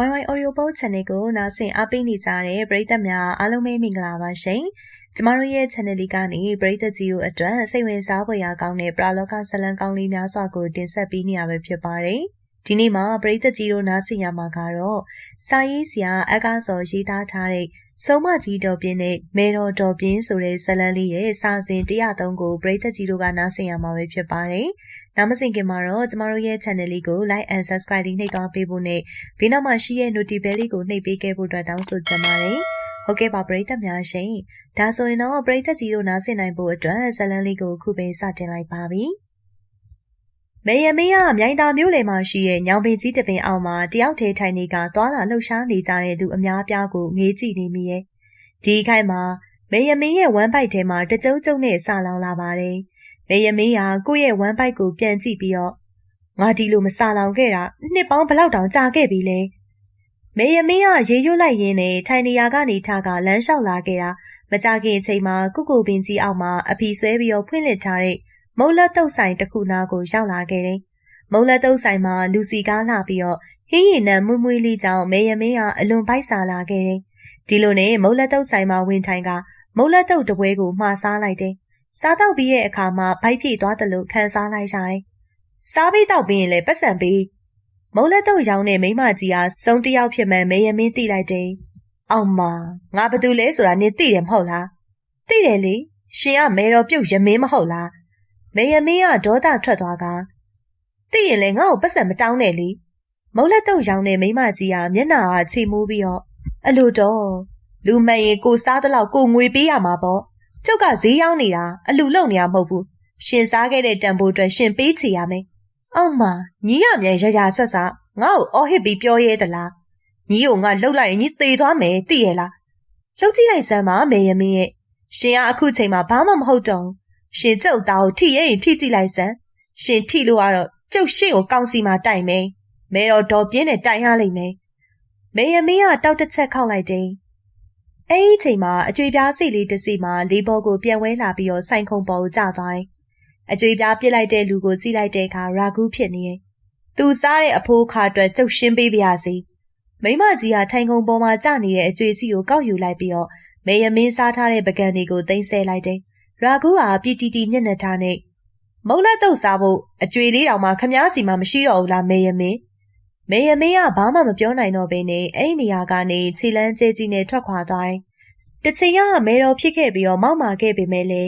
YY Audio Book Channel ကိုနားဆင်အားပေးနေကြတဲ့ပရိသတ်များအားလုံးပဲမင်္ဂလာပါရှင်။ကျမတို့ရဲ့ channel လေးကနေပရိသတ်ကြီးတို့အတွက်စိတ်ဝင်စားဖွယ်ရာကောင်းတဲ့ပရာလောကဇလံကောင်းလေးများစွာကိုတင်ဆက်ပေးနေရပဲဖြစ်ပါတယ်။ဒီနေ့မှာပရိသတ်ကြီးတို့နားဆင်ရမှာကတော့စာရေးဆရာအကားစော်ရေးသားထားတဲ့စုံမကြီးတော်ပြင်းနဲ့မေတော်တော်ပြင်းဆိုတဲ့ဇလံလေးရဲ့စာစဉ်103ကိုပရိသတ်ကြီးတို့ကနားဆင်ရမှာပဲဖြစ်ပါတယ်။ နောက်မစင်ခင်မှာတော့ကျမတို့ရဲ့ channel လေးကို like and subscribe နှိပ်သွားပေးဖို့နဲ့ဘေးနောက်မှာရှိတဲ့ notification bell လေးကိုနှိပ်ပေးခဲ့ဖို့အတွက်တောင်းဆိုချင်ပါတယ်။ဟုတ်ကဲ့ပါပရိသတ်များရှင်။ဒါဆိုရင်တော့ပရိသတ်ကြီးတို့နားဆင်နိုင်ဖို့အတွက်ဇလန်းလေးကိုခုပဲစတင်လိုက်ပါပြီ။မေယမေးကမြိုင်သာမြို့လယ်မှာရှိတဲ့ညောင်ပင်ကြီးတပင်အောက်မှာတယောက်တည်းထိုင်နေကသွာလာလှုပ်ရှားနေကြတဲ့သူအများပြားကိုငေးကြည့်နေမိရဲ့။ဒီခိုက်မှာမေယမင်းရဲ့ဝမ်းပိုက်ထဲမှာတကြုံကြုံနဲ့ဆလောင်လာပါတယ်။ မေယမင်းဟာကိုယ့်ရဲ့ဝမ်းပိုက်ကိုပြန်ကြည့်ပြီးတော့ငါဒီလိုမစားလောင်ခဲ့တာနှစ်ပေါင်းဘလောက်တောင်ကြာခဲ့ပြီလဲမေယမင်းကရေရွတ်လိုက်ရင်းနဲ့ထိုင်နေရာကနေထားကလမ်းလျှောက်လာခဲ့တာမကြခင်အချိန်မှာကုကုပင်ကြီးအောက်မှာအဖီဆွဲပြီးတော့ဖွင့်လှစ်ထားတဲ့မုံလက်တုပ်ဆိုင်တစ်ခုနာကိုရောက်လာခဲ့တယ်။မုံလက်တုပ်ဆိုင်မှာလူစီကားလာပြီးတော့ဟင်းရည်နဲ့မွေ့မွေ့လေးကြောင့်မေယမင်းကအလွန်ပိုက်စားလာခဲ့တယ်။ဒီလိုနဲ့မုံလက်တုပ်ဆိုင်မှာဝင်ထိုင်ကမုံလက်တုပ်တပွဲကိုမှားစားလိုက်တယ် စားတော့ပြီးရဲ့အခါမှာဗိုက်ပြေသွားတယ်လို့ခံစားလိုက်ရတယ်။စားပြီးတော့ပြီးရင်လည်းပတ်စံပေးမုံလက်တော့ရောင်းတဲ့မိမကြီးဟာစုံတယောက်ဖြစ်မှန်မေယမင်းသိလိုက်တယ်။အောင်မငါဘာတူလဲဆိုတာနင်သိတယ်မဟုတ်လား။သိတယ်လေရှင်ကမေတော်ပြုတ်ရမင်းမဟုတ်လား။မေယမင်းကဒေါသထွက်သွားကသိရင်လည်းငါ့ကိုပတ်စံမတောင်းနဲ့လေ။မုံလက်တော့ရောင်းတဲ့မိမကြီးဟာမျက်နှာကချီမူးပြီးတော့အလိုတော့လူမှန်ရင်ကိုစားတဲ့လောက်ကိုငွေပေးရမှာပေါ့။ ကျုပ်ကဈေးရောက်နေတာအလူလုံနေရမဟုတ်ဘူးရှင်စားခဲ့တဲ့တံပိုးအတွက်ရှင်ပေးချေရမယ်အောက်မှာညီရမြန်ရရဆက်ဆက်ငါ့ကိုအော်ဟစ်ပြီးပြောရဲသလားညီကိုငါလှုပ်လိုက်ရင်ညီသေသွားမယ်သိရဲ့လားလှုပ်ကြည့်လိုက်စမ်းပါမေယမင်းရဲ့ရှင်ကအခုချိန်မှာဘာမှမဟုတ်တော့ရှင်ကျုပ်သားကိုထိရဲရင်ထိကြည့်လိုက်စမ်းရှင်ထိလို့ကတော့ကျုပ်ရှင့်ကိုကောင်းစီမှာတိုင်မယ်မဲတော်တော်ပြင်းနဲ့တိုင်ရလိမ့်မယ်မေယမင်းကတောက်တစ်ချက်ခောက်လိုက်တယ် အဲ့ဒီအချိန်မှာအကျွေးပြားစိတ်လေးတစ်စီမှာလေးဘောကိုပြန်ဝဲလာပြီးတော့ဆိုင်ခုံပေါ်ကိုကျသွားတယ်။အကျွေးပြားပစ်လိုက်တဲ့လူကိုကြည့်လိုက်တဲ့အခါရာဂူးဖြစ်နေရဲ့။သူစားတဲ့အဖိုးခါအတွက်ကြုတ်ရှင်းပေးပါရစေ။မိမကြီးကထိုင်ခုံပေါ်မှာကျနေတဲ့အကျွေးစီကိုကောက်ယူလိုက်ပြီးတော့မေယမင်းစားထားတဲ့ပကံတွေကိုသိမ်းဆဲလိုက်တယ်။ရာဂူးဟာပြတီတီမျက်နှာထားနဲ့မုံလက်တုပ်စားဖို့အကျွေးလေးတောင်မှခမားစီမှာမရှိတော့ဘူးလားမေယမင်း မေယမေကဘာမှမပြောနိုင်တော့ဘဲနဲ့အဲ့ဒီနေရာကနေခြေလန်းကျဲကြီးနဲ့ထွက်ခွာသွားတယ်။တချိန်ကမေတော်ဖြစ်ခဲ့ပြီးတော့မောက်မာခဲ့ပေမဲ့လေ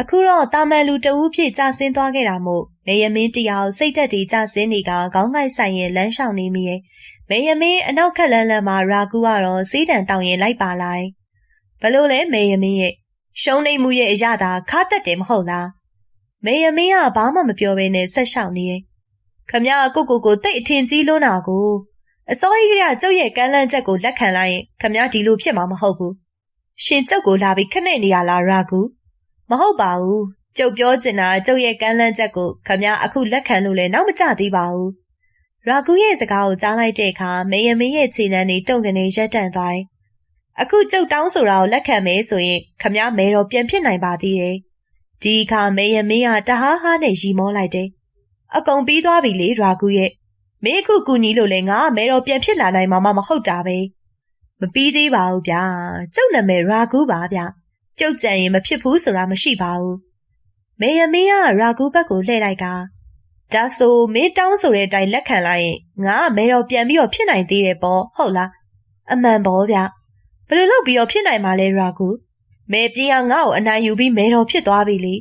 အခုတော့တာမန်လူတဦးဖြစ်ကြဆင်းသွားခဲ့တာမို့မေယမင်းတယောက်စိတ်တက်တီကြဆင်းနေကခေါင်းကိုက်ဆိုင်ရင်လမ်းလျှောက်နေမိရဲ့မေယမင်းအနောက်ခက်လန်းလန်းမှာရာကူကတော့စေးတံတောင်ရင်လိုက်ပါလာတယ်။ဘလို့လဲမေယမင်းရဲ့ရှုံးနေမှုရဲ့အရသာခါတက်တယ်မဟုတ်လား။မေယမင်းကဘာမှမပြောဘဲနဲ့ဆက်လျှောက်နေရဲ့ ခမရကိုကိုကိုတိတ်အထင်ကြီးလွန်းတာကိုအစောကြီးကကျုပ်ရဲ့ကမ်းလန်းချက်ကိုလက်ခံလိုက်ရင်ခမရဒီလိုဖြစ်မှာမဟုတ်ဘူးရှင်ကျုပ်ကိုလာပြီးခနဲ့နေရလားရာကူမဟုတ်ပါဘူးကျုပ်ပြောချင်တာကျုပ်ရဲ့ကမ်းလန်းချက်ကိုခမရအခုလက်ခံလို့လည်းနောက်မကျသေးပါဘူးရာကူရဲ့စကားကိုကြားလိုက်တဲ့အခါမေယမင်းရဲ့ခြေနှမ်းတွေတုံကနေရက်တန့်သွားတယ်အခုကျုပ်တောင်းဆိုတာကိုလက်ခံမယ်ဆိုရင်ခမရမဲတော်ပြန်ဖြစ်နိုင်ပါသေးတယ်ဒီအခါမေယမင်းကတဟားဟားနဲ့ရီမောလိုက်တယ် အကုန်ပြီးသွားပြီလေရာကူရဲ့မင်းခုကူညီလို့လဲငါမဲတော်ပြန်ဖြစ်လာနိုင်မှာမဟုတ်တာပဲမပြီးသေးပါဘူးဗျာကျုပ်နာမည်ရာကူပါဗျကျုပ်ကြံရင်မဖြစ်ဘူးဆိုတာမရှိပါဘူးမေယမင်းကရာကူဘက်ကိုလှည့်လိုက်ကဒါဆိုမင်းတောင်းဆိုတဲ့အတိုင်းလက်ခံလိုက်ရင်ငါမဲတော်ပြန်ပြီးတော့ဖြစ်နိုင်သေးတယ်ပေါ့ဟုတ်လားအမှန်ပေါ့ဗျဘယ်လိုလုပ်ပြီးတော့ဖြစ်နိုင်မှာလဲရာကူမဲပြင်းကငါ့ကိုအနိုင်ယူပြီးမဲတော်ဖြစ်သွားပြီလေ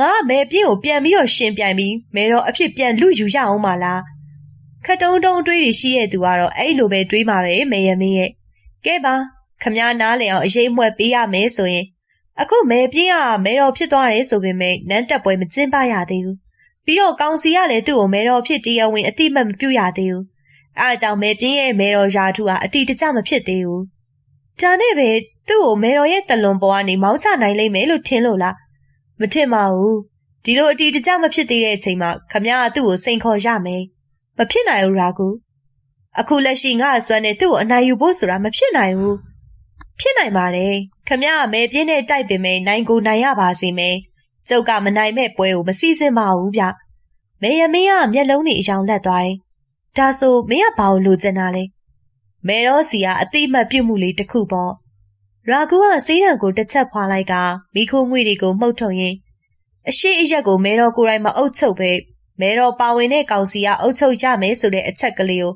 ငါမဲပြင်းကိုပြန်ပြီးတော့ရှင်ပြိုင်ပြီးမဲတော်အဖြစ်ပြန်လူယူရအောင်မလားခတ်တုံးတုံးတွေးတွေရှိရဲ့သူကတော့အဲ့လိုပဲတွေးမှာပဲမေယမင်းရဲ့ကဲပါခမည်းနားလည်အောင်အရေးမွက်ပေးရမယ်ဆိုရင် အခုမဲပြင်းကမဲတော်ဖြစ်သွားတယ်ဆိုပေမဲ့နန်းတက်ပွဲမကျင်းပရသေးဘူးပြီးတော့ကောင်စီကလည်းသူ့ကိုမဲတော်ဖြစ်တရားဝင်အတိမတ်မပြုရသေးဘူးအဲအကြောင်းမဲပြင်းရဲ့မဲတော်ယာထုဟာအတိတကျမဖြစ်သေးဘူးဒါနဲ့ပဲသူ့ကိုမဲတော်ရဲ့တလွန်ပေါ်ကနေမောင်းချနိုင်လိမ့်မယ်လို့ထင်လို့လား မထင်ပါဘူးဒီလိုအတီတကျမဖြစ်သေးတဲ့အချိန်မှာခမရသူ့ကိုစိန်ခေါ်ရမယ်မဖြစ်နိုင်ဘူးရာကူအခုလက်ရှိငါ့အစွမ်းနဲ့သူ့ကိုအနိုင်ယူဖို့ဆိုတာမဖြစ်နိုင်ဘူးဖြစ်နိုင်ပါတယ်ခမရမဲပြင်းနဲ့တိုက်ပင်မဲနိုင်ကိုနိုင်ရပါစေမယ်ကျုပ်ကမနိုင်မဲ့ပွဲကိုမစည်းစင်ပါဘူးဗျမေယမင်းကမျက်လုံးတွေအယောင်လက်သွားတယ်ဒါဆိုမင်းကဘာလို့လိုချင်တာလဲမေတော်စီကအတိမတ်ပြုတ်မှုလေးတစ်ခုပေါ့ ရာဂူကစေးတံကိုတစ်ချက်ဖွာလိုက်ကမိခိုးငွေတွေကိုမှုတ်ထုံရင်းအရှိအရက်ကိုမေတော်ကိုယ်တိုင်မအုပ်ချုပ်ပဲမေတော်ပါဝင်တဲ့ကောင်စီကအုပ်ချုပ်ရမယ်ဆိုတဲ့အချက်ကလေးကို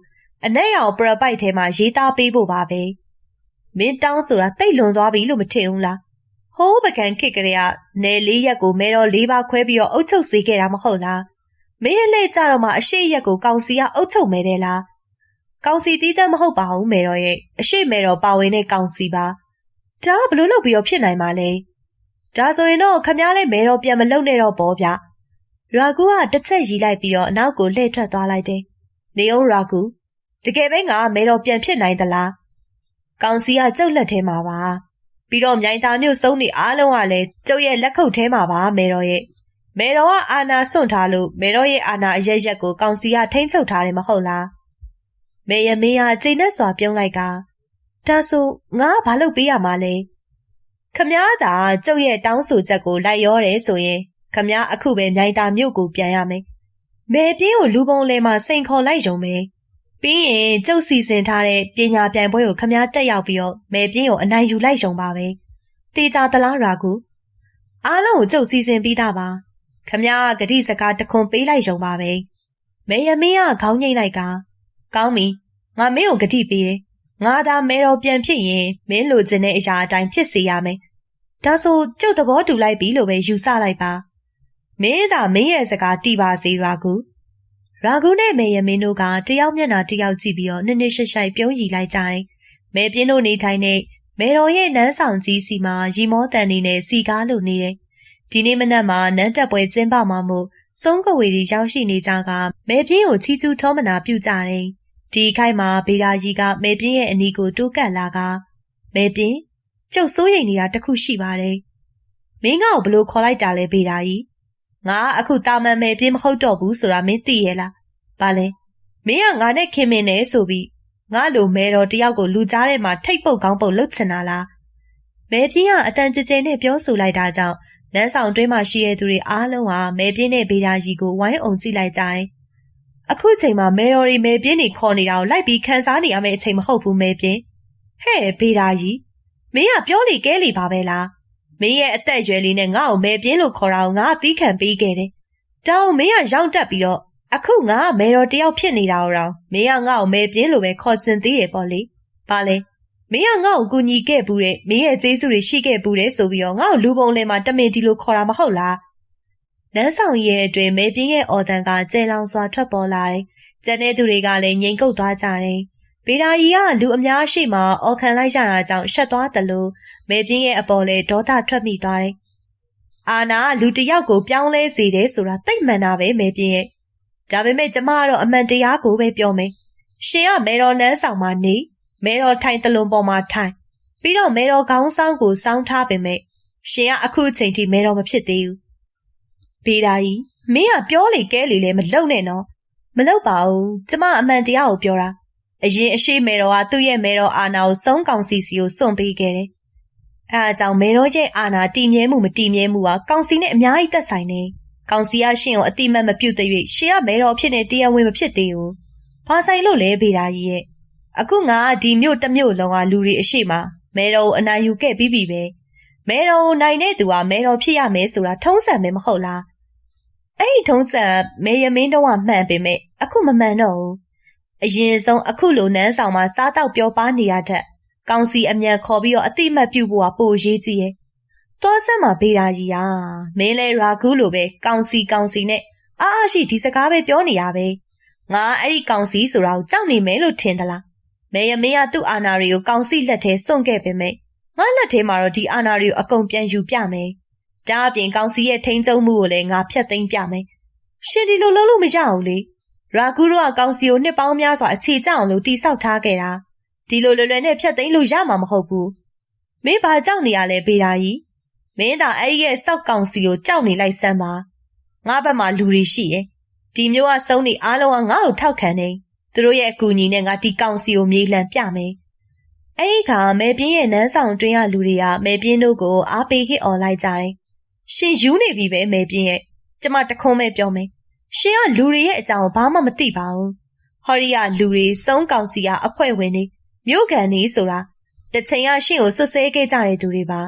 အနက်ရောင်ပရပိုက်ထဲမှာရေးသားပေးဖို့ပါပဲမင်းတောင်းဆိုတာတိတ်လွန်သွားပြီလို့မထင်ဘူးလားဟိုးပကံခစ်ကလေးကနယ်လေးရက်ကိုမေတော်လေးပါခွဲပြီးတော့အုပ်ချုပ်စေခဲ့တာမဟုတ်လားမင်းရဲ့လက်ကြတော့မှအရှိရက်ကိုကောင်စီကအုပ်ချုပ်မယ်တဲ့လားကောင်စီတီးတတ်မဟုတ်ပါဘူးမေတော်ရဲ့အရှိမေတော်ပါဝင်တဲ့ကောင်စီပါ ဒါကဘလို့လုပ်ပြီးတော့ဖြစ်နိုင်မှာလဲဒါဆိုရင်တော့ခမည်းလဲမေတော်ပြန်မလုပ်နဲ့တော့ပေါ့ဗျရာဂူကတစ်ချက်ရီလိုက်ပြီးတော့အနောက်ကိုလှည့်ထွက်သွားလိုက်တယ်နေအောင်ရာဂူတကယ်ပဲငါမေတော်ပြန်ဖြစ်နိုင်သလားကောင်စီကကျုပ်လက်ထဲမှာပါပြီးတော့မြိုင်တာမျိုးစုံနေအားလုံးကလည်းကျုပ်ရဲ့လက်ခုပ်ထဲမှာပါမေတော်ရဲ့မေတော်ကအာနာစွန့်ထားလို့မေတော်ရဲ့အာနာအရက်ရက်ကိုကောင်စီကထိမ့်ချုပ်ထားတယ်မဟုတ်လားမေရမေဟာကျိနဲ့စွာပြုံးလိုက်က ဒါဆိုငါကဘာလုပ်ပေးရမှာလဲခမားသာကျုပ်ရဲ့တောင်းဆိုချက်ကိုလိုက်ရောတယ်ဆိုရင်ခမားအခုပဲမြိုင်တာမြို့ကိုပြန်ရမယ်မေပြင်းကိုလူပုံလဲမှာစိန်ခေါ်လိုက်ရုံပဲပြီးရင်ကျုပ်စီစဉ်ထားတဲ့ပညာပြိုင်ပွဲကိုခမားတက်ရောက်ပြီးတော့မေပြင်းကိုအနိုင်ယူလိုက်ရုံပါပဲတေချာတလားရာကူအားလုံးကိုကျုပ်စီစဉ်ပြီးသားပါခမားကဂတိစကားတခွန်ပေးလိုက်ရုံပါပဲမေယမင်းကခေါင်းငိမ့်လိုက်ကကောင်းပြီငါမင်းကိုဂတိပေးတယ် ငါသာမဲတော်ပြန်ဖြစ်ရင်မင်းလိုချင်တဲ့အရာအတိုင်းဖြစ်စေရမယ်ဒါဆိုကျုပ်သဘောတူလိုက်ပြီလို့ပဲယူဆလိုက်ပါမင်းသာမင်းရဲ့စကားတီးပါစေရာကူရာဂုနဲ့မေယမင်းတို့ကတယောက်မျက်နှာတယောက်ကြည့်ပြီးတော့နစ်နစ်ရှိုက်ရှိုက်ပြုံးရည်လိုက်ကြတယ်။မဲပြင်းတို့နေထိုင်တဲ့မေတော်ရဲ့နန်းဆောင်ကြီးစီမှာရီမောတန်နေနဲ့စီကားလိုနေတယ်။ဒီနေ့မနက်မှာနန်းတက်ပွဲကျင်းပမှာမို့စုံးကဝေတွေရောက်ရှိနေကြကမဲပြင်းကိုချီကျူးထောမနာပြုကြတယ်။ ဒီခိုက်မှာဗေဒါကြီးကမဲပြင်းရဲ့အနီးကိုတိုးကပ်လာကမဲပြင်းကျုပ်စိုးရိမ်နေတာတခုရှိပါတယ်။မင်းကဘလို့ခေါ်လိုက်တာလဲဗေဒါကြီးငါအခုတာမန်မယ်ပြင်းမဟုတ်တော့ဘူးဆိုတာမင်းသိရဲ့လား။ဘာလဲ။မင်းကငါနဲ့ခင်မင်းနဲ့ဆိုပြီးငါလိုမဲတော်တယောက်ကိုလူကြားထဲမှာထိတ်ပုတ်ကောင်းပုတ်လှုပ်ချင်တာလား။မဲပြင်းကအတန်ကြဲကြဲနဲ့ပြောဆိုလိုက်တာကြောင့်နန်းဆောင်တွင်းမှာရှိတဲ့သူတွေအားလုံးဟာမဲပြင်းနဲ့ဗေဒာကြီးကိုဝိုင်းအောင်ကြည့်လိုက်ကြတယ်။ အခုချိန်မှာမဲတော်တွေမဲပြင်းတွေခေါ်နေတာကိုလိုက်ပြီးခန်းစားနေရမယ့်အချိန်မဟုတ်ဘူးမဲပြင်း။ဟဲ့ဗေဒာကြီးမင်းကပြောလေကဲလေပါပဲလား။မင်းရဲ့အသက်အရွယ်လေးနဲ့ငါ့ကိုမဲပြင်းလို့ခေါ်တာကိုငါသီးခံပေးခဲ့တယ်။တောင်းမင်းကရောက်တက်ပြီးတော့အခုငါကမဲတော်တယောက်ဖြစ်နေတာတော့မင်းကငါ့ကိုမဲပြင်းလို့ပဲခေါ်ချင်သေးတယ်ပေါ့လေ။ဘာလဲမင်းကငါ့ကိုကူညီခဲ့ဘူးတဲ့မင်းရဲ့ကျေးဇူးတွေရှိခဲ့ဘူးတဲ့ဆိုပြီးတော့ငါ့ကိုလူပုံလဲမှာတမင်ဒီလိုခေါ်တာမဟုတ်လား။ နန်းဆောင်ရဲ့အတွင်မဲပြင်းရဲ့အော်တန်ကကျဲလောင်စွာထွက်ပေါ်လာတယ်။ကျန်တဲ့သူတွေကလည်းငြိမ်ကုတ်သွားကြတယ်။ဗေဒာကြီးကလူအများရှိမှအော်ခံလိုက်ကြတာကြောင့်ရှက်သွားတယ်လို့မဲပြင်းရဲ့အပေါ်လဲဒေါသထွက်မိသွားတယ်။အာနာလူတယောက်ကိုပြောင်းလဲစေတယ်ဆိုတာသိမှန်တာပဲမဲပြင်းရဲ့။ဒါပေမဲ့ကျမကတော့အမှန်တရားကိုပဲပြောမယ်။ရှင်ကမဲတော်နန်းဆောင်မှာနေမဲတော်ထိုင်တလွန်ပေါ်မှာထိုင်ပြီးတော့မဲတော်ခေါင်းဆောင်ကိုစောင်းထားပေမဲ့ရှင်ကအခုအချိန်ထိမဲတော်မဖြစ်သေးဘူး။ ဗေဒာကြီးမင်းကပြောလေကဲလေလည်းမလုံနဲ့နော်။မလုံပါဘူး။ကျမအမှန်တရားကိုပြောတာ။အရင်အရှိမဲတော်ကသူ့ရဲ့မဲတော်အာနာကိုစုံကောင်စီစီကိုစွန့်ပေးခဲ့တယ်။အဲအကြောင်းမဲတော်ရဲ့အာနာတည်မြဲမှုမတည်မြဲမှုကကောင်စီနဲ့အများကြီးသက်ဆိုင်နေ။ကောင်စီကရှင်ကိုအတိမတ်မပြုတ်တဲ့၍ရှင်ကမဲတော်ဖြစ်နေတရားဝင်မဖြစ်သေးဘူး။ဘာဆိုင်လို့လဲဗေဒာကြီးရဲ့အခုငါဒီမြို့တစ်မြို့လုံးကလူတွေအရှိမမဲတော်ကိုအနိုင်ယူခဲ့ပြီးပြီပဲမဲတော်ကိုနိုင်တဲ့သူကမဲတော်ဖြစ်ရမယ်ဆိုတာထုံးစံပဲမဟုတ်လား အဲ့ဒီထုံးစံမဲရမင်းတော့မှန်ပေမဲ့အခုမမှန်တော့ဘူးအရင်ဆုံးအခုလိုနန်းဆောင်မှာစားတောက်ပြောပါနေရတဲ့ကောင်စီအမြန်ခေါ်ပြီးတော့အတိမတ်ပြုဖို့ကပိုရေးကြည့်ရဲ့တောဆက်မှာဘေးတာကြီးอ่ะမင်းလဲရာကူးလိုပဲကောင်စီကောင်စီနဲ့အားအားရှိဒီစကားပဲပြောနေရပဲငါအဲ့ဒီကောင်စီဆိုတာကိုကြောက်နေမယ်လို့ထင်သလားမေယမေကသူ့အာနာတွေကိုကောင်စီလက်ထဲစွန့်ခဲ့ပေမဲ့ငါလက်ထဲမှာတော့ဒီအာနာတွေကိုအကုန်ပြန်ယူပြမယ်။ ဒါအပြင်ကောင်စီရဲ့ထိန်းချုပ်မှုကိုလည်းငါဖျက်သိမ်းပြမယ်။ရှင်ဒီလိုလုပ်လို့မရဘူးလေ။ရာကူရောကကောင်စီကိုနှစ်ပေါင်းများစွာအခြေကျအောင်လို့တိဆောက်ထားခဲ့တာ။ဒီလိုလွယ်လွယ်နဲ့ဖျက်သိမ်းလို့ရမှာမဟုတ်ဘူး။မင်းဘာကြောက်နေရလဲဘေဒါကြီး။မင်းသာအဲ့ဒီရဲ့စောက်ကောင်စီကိုကြောက်နေလိုက်စမ်းပါ။ငါဘက်မှာလူတွေရှိရဲ့။ဒီမျိုးကစုံနေအားလုံးကငါ့ကိုထောက်ခံနေ။သူတို့ရဲ့အကူအညီနဲ့ငါဒီကောင်စီကိုမြေလှန်ပြမယ်။အဲဒီအခါမဲပြင်းရဲ့နန်းဆောင်တွင်းကလူတွေကမဲပြင်းတို့ကိုအားပေးဟစ်អော်လိုက်ကြတယ်။ ရှင်ယူနေပြီပဲမဲပြင်းရဲ့ကျမတခွန်းပဲပြောမယ်။ရှင်ကလူတွေရဲ့အကြောင်းဘာမှမသိပါဘူး။ဟော်ရီကလူတွေစုံကောင်စီကအဖွဲ့ဝင်နေမြို့ကန်နေဆိုတာတချိန်ကရှင့်ကိုဆွဆွဲခဲ့ကြတဲ့သူတွေပါ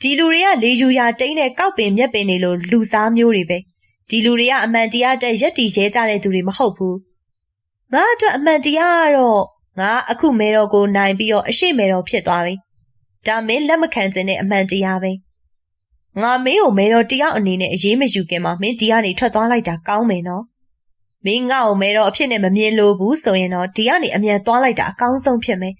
ဒီလူတွေကလေယူရာတိန်းတဲ့ကောက်ပင်မြက်ပင်တွေလိုလူစားမျိုးတွေပဲဒီလူတွေကအမှန်တရားတက်ရက်တီရဲကြတဲ့သူတွေမဟုတ်ဘူးငါအတွက်အမှန်တရားကတော့ငါအခုမဲတော်ကိုနိုင်ပြီးတော့အရှိမဲတော်ဖြစ်သွားပြီဒါမင်းလက်မခံခြင်းနဲ့အမှန်တရားပဲ ငါမင်းကိုမဲတော်တယောက်အနေနဲ့အရေးမယူခင်မှာမင်းဒီကနေထွက်သွားလိုက်တာကောင်းမယ်နော်မင်းငါ့ကိုမဲတော်အဖြစ်နဲ့မမြင်လို့ဘူးဆိုရင်တော့ဒီကနေအမြန်သွားလိုက်တာအကောင်းဆုံးဖြစ်မယ်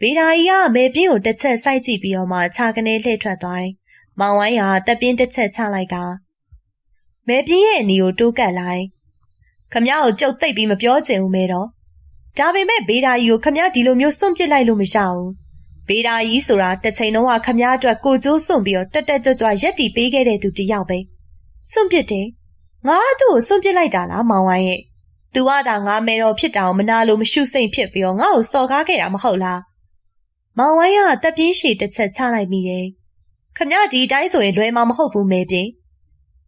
ဗေဒာကြီးကမဲပြင်းကိုတစ်ချက်စိုက်ကြည့်ပြီးတော့မှခြာကနေလှည့်ထွက်သွားတယ်မောင်ဝိုင်းကတက်ပြင်းတစ်ချက်ချလိုက်ကမဲပြင်းရဲ့အနီကိုတိုးကပ်လာတယ်ခမ ्या ကိုကြုတ်သိပ်ပြီးမပြောချင်ဘူးမဲတော့ဒါပေမဲ့ဗေဒာကြီးကိုခမ ्या ဒီလိုမျိုးစွန့်ပစ်လိုက်လို့မရဘူး ဗေဒာကြီးဆိုတာတစ်ချိန်လုံးကခမ ्या အတွက်ကိုကျိုးစွန့်ပြီးတော့တက်တက်ကြွကြွရက်တီပေးခဲ့တဲ့သူတယောက်ပဲစွန့်ပစ်တယ်ငါသူ့ကိုစွန့်ပစ်လိုက်တာလားမောင်ဝိုင်းရဲ့သူကသာငါမဲတော်ဖြစ်တာကိုမနာလို့မရှုစိတ်ဖြစ်ပြီးတော့ငါ့ကိုစော်ကားခဲ့တာမဟုတ်လားမောင်ဝိုင်းကတက်ပြင်းရှည်တစ်ချက်ချလိုက်မိတယ်ခမ ्या ဒီတိုင်းဆိုရင်လွယ်မှာမဟုတ်ဘူးမဲပြင်း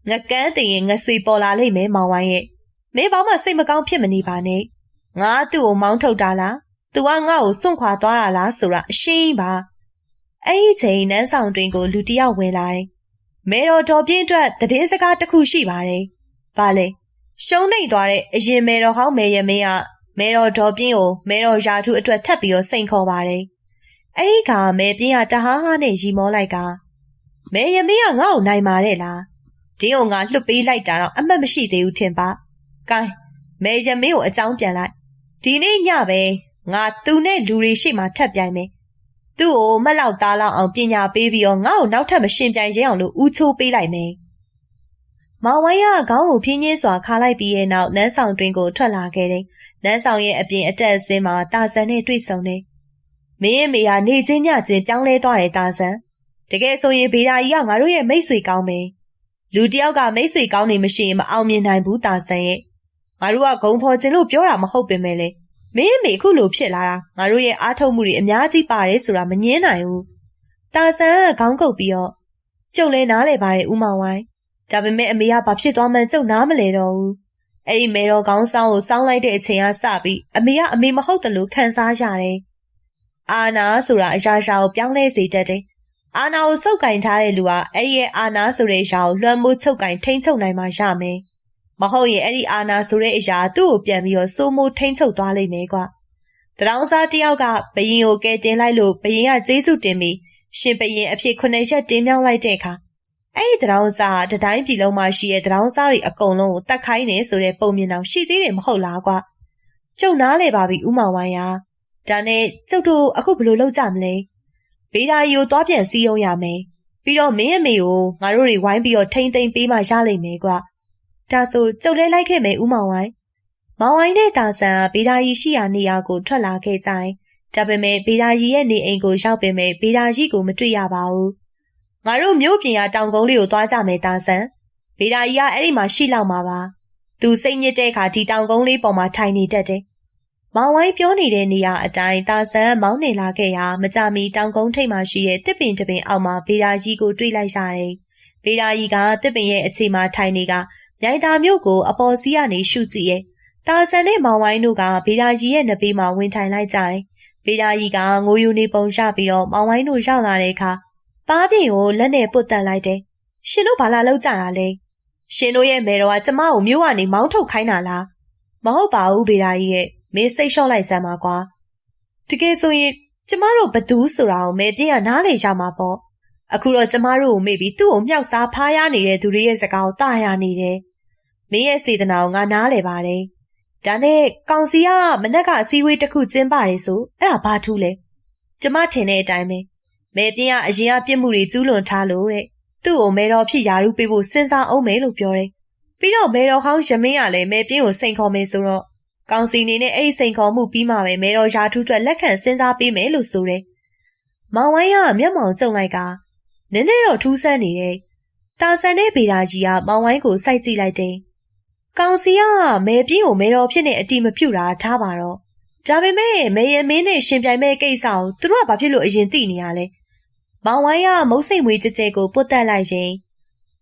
ငကန်းတင်ရင်ငဆွေပေါ်လာလိမ့်မယ်မောင်ဝိုင်းရဲ့မင်းဘာမှစိတ်မကောင်းဖြစ်မနေပါနဲ့ငါသူ့ကိုမောင်းထုတ်တာလား သူကငါ့ကိုစွန့်ခွာသွားတာလားဆိုတာအရှင်းပါအဲ့ဒီချိန်နန်းဆောင်တွင်ကိုလူတယောက်ဝင်လာတယ်မဲတော်တော်ပြင်းအတွက်တည်င်းစကားတစ်ခုရှိပါတယ်ဘာလဲရှုံးနေသွားတဲ့အရင်မဲတော်ဟောင်းမဲရမင်းကမဲတော်ဒေါ်ပြင်းကိုမဲတော်ရာထူးအတွက်ထပ်ပြီးတော့စိန်ခေါ်ပါတယ်အဲ့ဒီကမဲပြင်းကတဟားဟားနဲ့ရီမောလိုက်ကမဲရမင်းကငါ့ကိုနိုင်ပါတယ်လားဒင်းကိုငါလှုပ်ပေးလိုက်တာတော့အမှတ်မရှိသေးဘူးထင်ပါ။ကဲမဲရမင်းကိုအကြောင်းပြန်လိုက်။ဒီနေ့ညပဲ ငါသူနဲ့လူတွေရှိမှထပ်ပြိုင်မယ်။သူ့ကိုမက်လောက်သားလောက်အောင်ပညာပေးပြီးတော့ငါ့ကိုနောက်ထပ်မရှင်ပြိုင်ရအောင်လို့ဦးချိုးပေးလိုက်မယ်။မောင်ဝိုင်းကခေါင်းကိုဖြင်းချင်းစွာခါလိုက်ပြီးရဲ့နောက်နန်းဆောင်တွင်ကိုထွက်လာခဲ့တယ်။နန်းဆောင်ရဲ့အပြင်အတက်အဆင်းမှာတာဆန်နဲ့တွေ့ဆုံတယ်။မင်းရဲ့မိဟာနေချင်းညချင်းပြောင်းလဲသွားတယ်တာဆန်။တကယ်ဆိုရင်ဗေဒာကြီးကငါတို့ရဲ့မိတ်ဆွေကောင်းမယ်။လူတယောက်ကမိတ်ဆွေကောင်းနေမရှိရင်မအောင်မြင်နိုင်ဘူးတာဆန်ရဲ့ငါတို့ကဂုံဖော်ခြင်းလို့ပြောတာမဟုတ်ပင်မဲ့လေ မင်းမေအခုလိုဖြစ်လာတာငါတို့ရဲ့အားထုတ်မှုတွေအများကြီးပါတယ်ဆိုတာမငင်းနိုင်ဘူးတာဆန်ကခေါင်းကုပ်ပြီးတော့ကျုပ်လည်းနားလဲပါတယ်ဦးမောင်ဝိုင်းဒါပေမဲ့အမေကဘာဖြစ်သွားမှန်းကျုပ်နားမလဲတော့ဘူးအဲ့ဒီမေတော်ကောင်းဆောင်ကိုစောင်းလိုက်တဲ့အချိန်ကစပြီးအမေကအမေမဟုတ်တယ်လို့ခံစားရတယ်အာနာဆိုတာအရာရာကိုပြောင်းလဲစေတတ်တယ်အာနာကိုစုပ်ကင်ထားတဲ့လူကအဲ့ဒီရဲ့အာနာဆိုတဲ့ရာကိုလွှမ်းမိုးချုပ်ကင်ထိမ့်ချုပ်နိုင်မှရမယ် မဟုတ်ရင်အဲ့ဒီအာနာဆိုတဲ့အရာသူ့ကိုပြန်ပြီးတော့စိုးမိုးထိမ့်ချုပ်သွားလိမ့်မယ်ကွာတရောင်းစားတယောက်ကဘရင်ကိုကဲတင်လိုက်လို့ဘရင်ကကျေးဇူးတင်ပြီးရှင်ဘရင်အဖြစ်ခုနှစ်ရက်တင်မြောက်လိုက်တဲ့အခါအဲ့ဒီတရောင်းစားတတိုင်းပြည်လုံးမှာရှိတဲ့တရောင်းစားတွေအကုန်လုံးကိုတတ်ခိုင်းနေဆိုတဲ့ပုံမြင်အောင်ရှိသေးတယ်မဟုတ်လားကွာကျုပ်နားလေပါပြီဥမောင်ဝိုင်းရာဒါနဲ့ကျုပ်တို့အခုဘယ်လိုလုပ်ကြမလဲဘေးဓာရီကိုသွားပြန်စီးအောင်ရမယ်ပြီးတော့မင်းအမေကိုငါတို့တွေဝိုင်းပြီးတော့ထိမ့်သိမ့်ပေးမှရလိမ့်မယ်ကွာ ဒါဆိုကျုပ်လဲလိုက်ခဲ့မယ်ဦးမောင်ဝိုင်းမောင်ဝိုင်းနဲ့တာဆန်ဗေဒာကြီးရှိရာနေရာကိုထွက်လာခဲ့ကြတယ်ဒါပေမဲ့ဗေဒာကြီးရဲ့နေအိမ်ကိုရောက်ပေမဲ့ဗေဒာကြီးကိုမတွေ့ရပါဘူးငါတို့မြို့ပြင်ရတောင်ကုန်းလေးကိုသွားကြမယ်တာဆန်ဗေဒာကြီးကအဲ့ဒီမှာရှိလောက်မှာပါသူစိတ်ညစ်တဲ့အခါဒီတောင်ကုန်းလေးပေါ်မှာထိုင်နေတတ်တယ်မောင်ဝိုင်းပြောနေတဲ့နေရာအတိုင်းတာဆန်မောင်းနေလာခဲ့ရာမကြမီတောင်ကုန်းထိပ်မှာရှိတဲ့တစ်ပင်တစ်ပင်အောက်မှာဗေဒာကြီးကိုတွေ့လိုက်ရတယ်ဗေဒာကြီးကတစ်ပင်ရဲ့အခြေမှာထိုင်နေက မြိုင်တာမြို့ကိုအပေါ်စီးကနေရှုကြည့်ရဲ့တာဆန်နဲ့မောင်ဝိုင်းတို့ကဗေဒာကြီးရဲ့နဘေးမှာဝင်ထိုင်လိုက်ကြတယ်ဗေဒာကြီးကငိုယူနေပုံရပြီးတော့မောင်ဝိုင်းတို့ရောက်လာတဲ့အခါပါးပြင်ကိုလက်နဲ့ပုတ်တက်လိုက်တယ်ရှင်တို့ဘာလာလောက်ကြတာလဲရှင်တို့ရဲ့မေတော်ကကျမကိုမြို့ကနေမောင်းထုတ်ခိုင်းတာလားမဟုတ်ပါဘူးဗေဒာကြီးရဲ့မင်းစိတ်လျှော့လိုက်စမ်းပါကွာတကယ်ဆိုရင်ကျမတို့ဘသူဆိုတာကိုမဲပြင်းကနားလေရမှာပေါ့အခုတော့ကျမတို့ကိုမေ့ပြီးသူ့ကိုမြောက်စားဖားရနေတဲ့သူတွေရဲ့စကားကိုတာရနေတယ် မင်းရဲ့စေတနာကိုငါနားလဲပါတယ်။ဒါနဲ့ကောင်စီကမနက်ကအစည်းအဝေးတစ်ခုကျင်းပတယ်ဆိုအဲ့ဒါဘာထူးလဲ။ကျမထင်တဲ့အတိုင်းပဲ။မဲပြင်းကအရင်ကပြစ်မှုတွေကျူးလွန်ထားလို့တဲ့။သူ့ကိုမဲတော်ဖြစ်ယာရုပေးဖို့စဉ်းစားအောင်မယ်လို့ပြောတယ်။ပြီးတော့မဲတော်ဟောင်းရမင်းကလည်းမဲပြင်းကိုစိန်ခေါ်မယ်ဆိုတော့ကောင်စီနေနဲ့အဲ့ဒီစိန်ခေါ်မှုပြီးမှပဲမဲတော်ယာထူးအတွက်လက်ခံစဉ်းစားပေးမယ်လို့ဆိုတယ်။မောင်ဝိုင်းကမျက်မှောင်ကျုံလိုက်ကနည်းနည်းတော့ထူးဆန်းနေတယ်။တာဆန်တဲ့ဗေဒာကြီးကမောင်ဝိုင်းကိုစိုက်ကြည့်လိုက်တယ်။ ကောင်စီကမဲပြင်းကိုမဲတော်ဖြစ်နေအတီမပြုတ်တာထားပါတော့ဒါပေမဲ့မဲရမင်းနဲ့ရှင်ပြိုင်မဲ့ကိစ္စကိုသူတို့ကဘာဖြစ်လို့အရင်သိနေရလဲမောင်ဝိုင်းကမုတ်စိတ်မွေးကြဲကြဲကိုပုတ်တက်လိုက်ရင်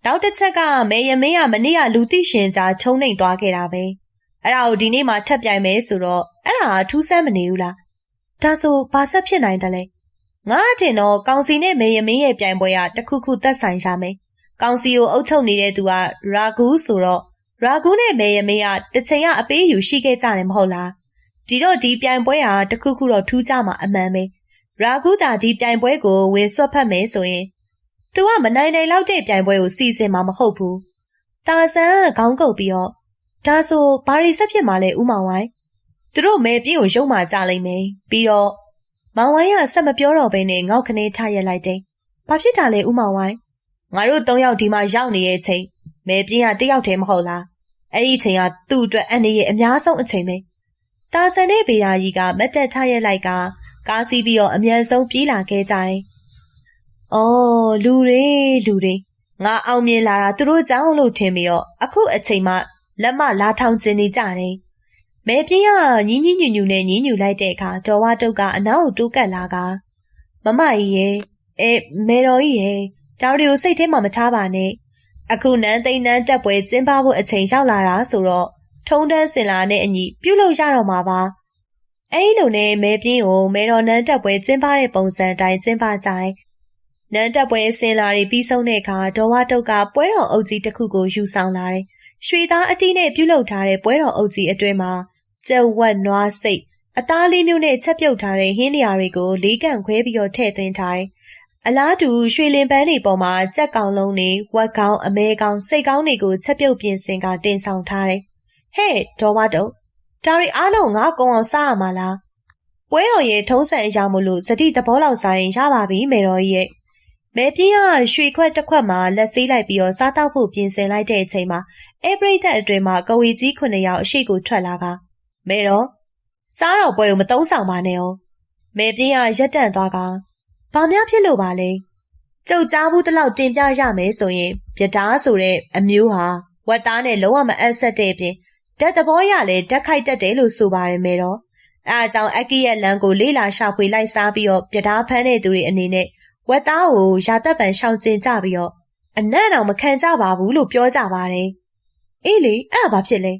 နောက်တစ်ချက်ကမဲရမင်းကမနေ့ကလူသိရှင်ကြားချုံနှိမ်သွားခဲ့တာပဲအဲ့ဒါကိုဒီနေ့မှထပ်ပြိုင်မယ်ဆိုတော့အဲ့ဒါထူးဆန်းမနေဘူးလားဒါဆိုဘာဆက်ဖြစ်နိုင်တယ်လဲငါအထင်တော့ကောင်စီနဲ့မေယမင်းရဲ့ပြိုင်ပွဲကတခုခုသက်ဆိုင်ရမယ်ကောင်စီကိုအုပ်ချုပ်နေတဲ့သူကရာဂူဆိုတော့ ရာဂူနဲ့မေယမင်းကတချိန်ကအပေးယူရှိခဲ့ကြတယ်မဟုတ်လားဒီတော့ဒီပြိုင်ပွဲဟာတခုခုတော့ထူးခြားမှာအမှန်ပဲရာဂူတာဒီပြိုင်ပွဲကိုဝင်ဆွတ်ဖက်မယ်ဆိုရင်သူကမနိုင်နိုင်လောက်တဲ့ပြိုင်ပွဲကိုစီစဉ်မှာမဟုတ်ဘူးတာဆန်ကခေါင်းကုပ်ပြီးတော့ဒါဆိုဘာရီဆက်ဖြစ်မှာလဲဥမောင်ဝိုင်းသူတို့မဲပြင်းကိုရုံမှကြလိမ့်မယ်ပြီးတော့မောင်ဝိုင်းကဆက်မပြောတော့ဘဲနဲ့ငေါက်ခနဲထားရက်လိုက်တယ်ဘာဖြစ်တာလဲဥမောင်ဝိုင်းငါတို့၃ယောက်ဒီမှာရောက်နေတဲ့အချိန်မဲပြင်းကတယောက်တည်းမဟုတ်လား အဲ့ဒီအချိန်ကသူ့အတွက်အန်ဒီရဲ့အများဆုံးအချိန်ပဲတာဆန်နဲ့ဗေယာကြီးကမတ်တက်ထားရက်လိုက်ကကားစီးပြီးတော့အမြန်ဆုံးပြေးလာခဲ့ကြတယ်။အော်လူတွေလူတွေငါအောင်မြင်လာတာသူတို့ကြောင့်လို့ထင်ပြီးတော့အခုအချိန်မှလက်မလာထောင်ကျင်နေကြတယ်။မဲပြင်းကညီးညီးညူညူနဲ့ညီးညူလိုက်တဲ့အခါတော်ဝတုတ်ကအနောက်ကိုတိုးကပ်လာကမမကြီးရဲ့အဲမေတော်ကြီးရဲ့တောင်တွေကိုစိတ်ထဲမှာမထားပါနဲ့ အခုနန်းသိန်းနန်းတက်ပွဲကျင်းပဖို့အချိန်ရောက်လာတာဆိုတော့ထုံးတန်းစင်လာနဲ့အညီပြုတ်လို့ရတော့မှာပါအဲဒီလိုနဲ့မဲပြင်းကိုမဲတော်နန်းတက်ပွဲကျင်းပတဲ့ပုံစံတိုင်းကျင်းပကြတယ်နန်းတက်ပွဲစင်လာတွေပြီးဆုံးတဲ့အခါဒေါ်ဝတုတ်ကပွဲတော်အုပ်ကြီးတစ်ခုကိုယူဆောင်လာတယ်ရွှေသားအတီးနဲ့ပြုတ်လုပ်ထားတဲ့ပွဲတော်အုပ်ကြီးအတွင်းမှာကြက်ဝက်နွားစိတ်အသားလေးမျိုးနဲ့ချက်ပြုတ်ထားတဲ့ဟင်းလျာတွေကိုလေးကန်ခွဲပြီးတော့ထည့်သွင်းထားတယ် အလားတူရွှေလင်ပန်းတွေပေါ်မှာကြက်ကောင်လုံးတွေဝက်ကောင်အမဲကောင်စိတ်ကောင်းတွေကိုချက်ပြုတ်ပြင်ဆင်ကတင်ဆောင်ထားတယ်။ဟဲ့ဒေါ်ဝတုတ်ဒါရီအားလုံးငါကုံအောင်စားရမှာလား။ပွဲတော်ရဲ့ထုံးစံအရာမလို့စတိသဘောလောက်စားရင်ရပါပြီမေတော်ကြီးရဲ့။မဲပြင်းကရွှေခွက်တစ်ခွက်မှာလက်ဆေးလိုက်ပြီးတော့စားတောက်ဖို့ပြင်ဆင်လိုက်တဲ့အချိန်မှာအဲပရိသတ်အတွင်မှာကဝီကြီးခုနှစ်ယောက်အရှိကိုထွက်လာကမဲတော်စားတော်ပွဲကိုမတုံးဆောင်ပါနဲ့哦။မဲပြင်းကရက်တန့်သွားက ဘာများဖြစ်လို့ပါလဲကျုပ်ကြားဘူးတလောက်တင်ပြရမယ်ဆိုရင်ပြတားဆိုတဲ့အမျိုးဟာဝက်သားနဲ့လုံးဝမအပ်ဆက်တဲ့အပြင်ဓာတ်သဘောရလဲဓာတ်ခိုက်တတ်တယ်လို့ဆိုပါတယ်မေတော့အဲအကြောင်းအကီရဲ့လမ်းကိုလေးလာရှာဖွေလိုက်စားပြီးတော့ပြတားဖမ်းတဲ့သူတွေအနေနဲ့ဝက်သားကိုရာသက်ပံရှောင်ကျင်ကြပြီးတော့အနံ့အောင်မခံကြပါဘူးလို့ပြောကြပါတယ်အေးလေအဲ့ဒါဘာဖြစ်လဲ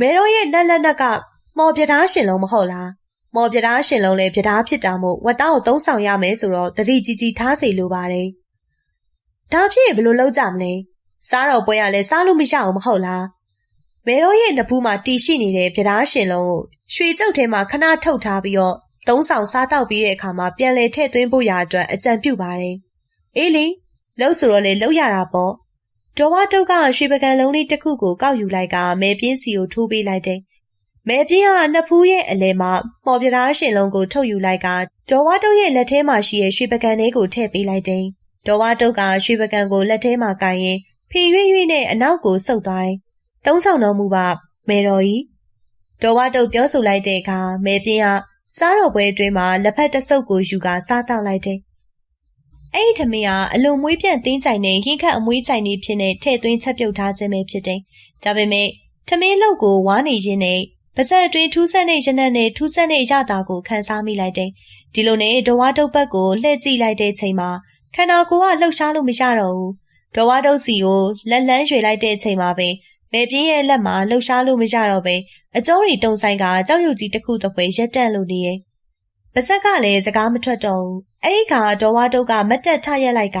မေတော့ရဲ့နက်လက်နက်ကမော်ပြတားရှင်လုံးမဟုတ်လား မော်ပြတားရှင်လုံးလည်းပြတားဖြစ်တာမို့ဝက်သားကိုသုံးဆောင်ရမယ်ဆိုတော့တတိကြီးကြီးထားစီလိုပါတယ်။ဒါဖြစ်ရင်ဘယ်လိုလုပ်ကြမလဲ။စားတော့ပွဲရလဲစားလို့မရအောင်မဟုတ်လား။မေတော်ရဲ့နဖူးမှာတီရှိနေတဲ့ပြတားရှင်လုံးကိုရွှေကျုပ်ထဲမှာခဏထုတ်ထားပြီးတော့သုံးဆောင်စားတော့ပြီးတဲ့အခါမှာပြန်လဲထည့်သွင်းဖို့ရာအတွက်အကြံပြုပါတယ်။အေးလေလှုပ်ဆိုတော့လေလှုပ်ရတာပေါ့။ဒေါ်ဝတုတ်ကရွှေပကံလုံးလေးတစ်ခုကိုကောက်ယူလိုက်ကမဲပြင်းစီကိုထိုးပေးလိုက်တယ် မဲပြင်းကနှစ်ဖူးရဲ့အလဲမှာမော်ပြတားရှင်လုံးကိုထုတ်ယူလိုက်ကဒေါ်ဝါတုတ်ရဲ့လက်ထဲမှာရှိတဲ့ရွှေပကံလေးကိုထည့်ပေးလိုက်တယ်။ဒေါ်ဝါတုတ်ကရွှေပကံကိုလက်ထဲမှာကိုင်ရင်ဖီရွေ့ရွေ့နဲ့အနောက်ကိုဆုပ်သွားတယ်။သုံးဆောင်တော်မူပါမဲတော်ကြီးဒေါ်ဝါတုတ်ပြောဆိုလိုက်တဲ့အခါမဲပြင်းကစားတော်ပွဲအတွင်းမှာလက်ဖက်တဆုပ်ကိုယူကာစားတောက်လိုက်တယ်။အဲ့ဒီထမင်းကအလွန်မွေးပြန့်တင်းကြိုင်နဲ့ဟင်းခတ်အမွေးကြိုင်နေဖြစ်နေထဲ့သွင်းချက်ပြုတ်ထားခြင်းပဲဖြစ်တယ်။ဒါပေမဲ့ထမင်းလောက်ကိုဝါနေခြင်းနဲ့ ပါဇက်အတွင်းထူးဆန်းတဲ့ရနံ့နဲ့ထူးဆန်းတဲ့ရတာကိုခန်းစားမိလိုက်တယ်။ဒီလိုနဲ့ဒဝါတုတ်ဘက်ကိုလှည့်ကြည့်လိုက်တဲ့ချိန်မှာခန္ဓာကိုယ်ကလှုပ်ရှားလို့မရတော့ဘူး။ဒဝါတုတ်စီကိုလက်လန်းရွေလိုက်တဲ့ချိန်မှာပဲမေပြင်းရဲ့လက်မှာလှုပ်ရှားလို့မရတော့ပဲအကျိုးရီတုံဆိုင်ကကြောက်ရွံ့ကြီးတစ်ခုတစ်ပွဲရက်တန့်လို့နေရဲ့။ပါဇက်ကလည်းစကားမထွက်တော့ဘူး။အဲ့ဒီခါဒဝါတုတ်ကမတ်တက်ထရက်လိုက်က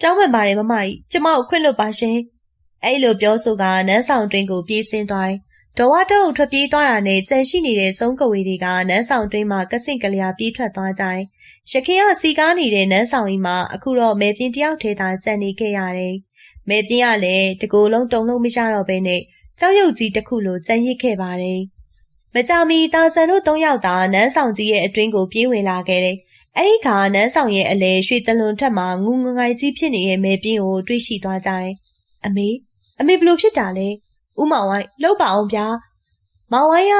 ကြောင်းမှန်ပါတယ်မမကြီးကျမကိုခွင့်လွတ်ပါရှင်။အဲ့လိုပြောဆိုကနန်းဆောင်တွင်ကိုပြေးဆင်းသွားတယ် ဒေါ်ဝါတုတ်ထွက်ပြေးသွားတာနဲ့ကြံရှိနေတဲ့စုံကဝေတွေကနန်းဆောင်တွင်းမှာကဆင့်ကလျာပြေးထွက်သွားကြတယ်။ရခင်ကစီကားနေတဲ့နန်းဆောင်ကြီးမှာအခုတော့မဲပြင်းတယောက်ထဲသာကြံနေခဲ့ရတယ်။မဲပြင်းကလည်းတကူလုံးတုံလုံးမရတော့ဘဲနဲ့ကြောက်ရွံ့ကြီးတစ်ခုလိုကြံရစ်ခဲ့ပါတယ်။မကြမီတာဆန်တို့၃ယောက်သာနန်းဆောင်ကြီးရဲ့အတွင်းကိုပြေးဝင်လာခဲ့တယ်။အဲဒီခါနန်းဆောင်ရဲ့အလဲရွှေတလွန်ထက်မှာငူငငိုင်ကြီးဖြစ်နေတဲ့မဲပြင်းကိုတွေးရှိသွားကြတယ်။အမေအမေဘလို့ဖြစ်တာလဲ။ ဦးမောင်ဝိုင်းလှုပ်ပါအောင်ဗျာမောင်ဝိုင်းက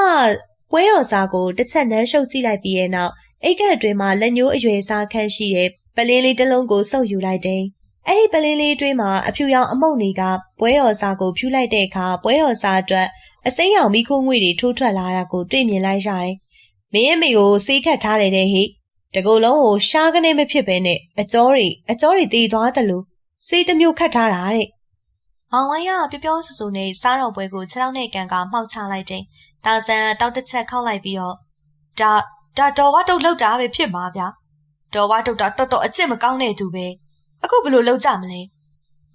ပွဲတော်စားကိုတစ်ချက်နှမ်းရှုပ်ကြည့်လိုက်ပြီးရဲ့နောက်အိတ်ကအတွင်းမှာလက်ညှိုးအရွယ်စားခန့်ရှိတဲ့ပလင်းလေးတစ်လုံးကိုစုပ်ယူလိုက်တယ်။အဲ့ဒီပလင်းလေးအတွင်းမှာအဖြူရောင်အမုတ်တွေကပွဲတော်စားကိုဖြူလိုက်တဲ့အခါပွဲတော်စားအတွက်အစိမ်းရောင်မိခိုးငွေတွေထိုးထွက်လာတာကိုတွေ့မြင်လိုက်ရတယ်။မင်းရဲ့မိကိုစေးခတ်ထားတယ်တဲ့ဟိ။တကူလုံးကိုရှားကနေမဖြစ်ဘဲနဲ့အကျော်တွေအကျော်တွေတည်သွားတယ်လို့စေးတစ်မျိုးခတ်ထားတာတဲ့။ မောင်ဝိုင်းကပျော်ပျော်ဆူဆူနဲ့စားတော်ပွဲကိုခြေထောက်နဲ့ကန်ကမှောက်ချလိုက်တယ်။တာဆန်တောက်တစ်ချက်ခောက်လိုက်ပြီးတော့ဒါဒါတော်ဝါတုတ်လောက်တာပဲဖြစ်မှာဗျတော်ဝါတုတ်တာတော်တော်အကျင့်မကောင်းတဲ့သူပဲအခုဘယ်လိုလုပ်ကြမလဲ